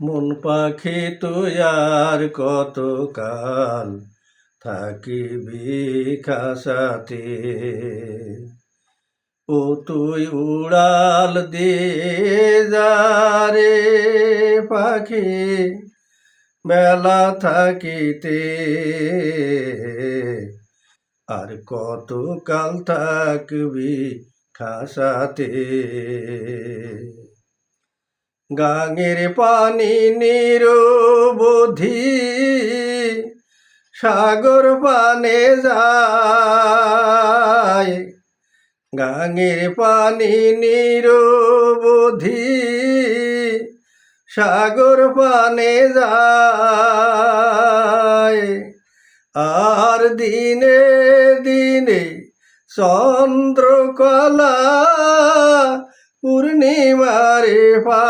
মন পাখি তুই আর কতকাল থাকিবি খাসাতে? ও তুই উড়াল দিয়ে যারে পাখি বেলা থাকিতে। আর কতকাল থাকবি খাসাতে? গাঙের পানি নিরবধি সাগর পানে যায়। গাঙের পানি নিরবধি সাগর পানে যায়। আর দিনে দিনে চন্দ্রকলা পূর্ণিমারে পায়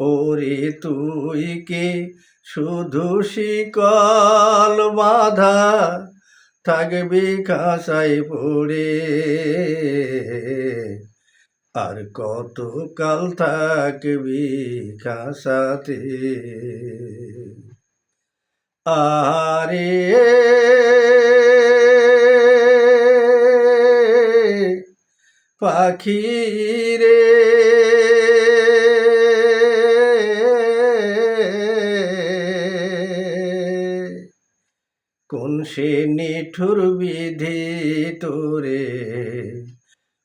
ওরে তুই কে? শুধু শিকল বাধা থাকবি খাসাই পড়ে। আর কত কাল থাকবি খাসাতে আরে পাখি রে। কোন সে নিঠুর বিধি তোরে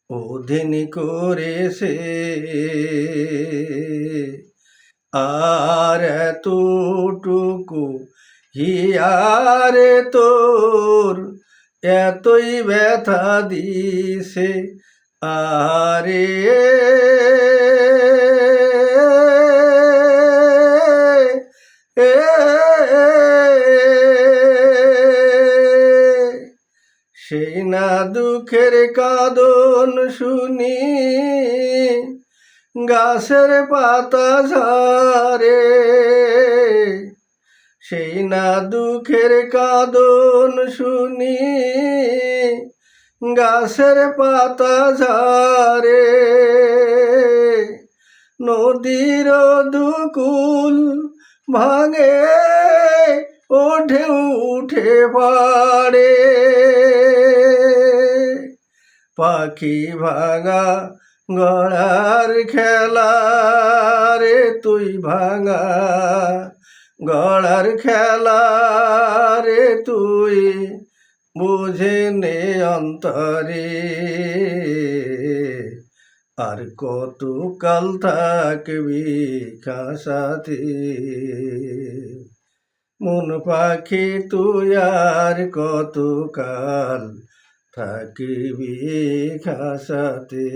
অধীন করেছে? আর এতটুকু হিয়ারে তোর? এতই ব্যথা দিছে আরে সেই না দুঃখের কাদন শুনি গাছের পাতা ঝরে সেই না দুঃখের কাদন শুনি গাছের পাতা ঝরে নদীর দুকুল ভাঙে ওঠে উঠে পাড়ে। পাখি ভাঙা গড়ার খেলা রে, তুই ভাঙা গড়ার খেলা রে, তুই বুঝে নে অন্তরে। আর কত কাল থাকবি খাসাতে মন পাখি তুই আর কত কাল থাকিবি খাসাতে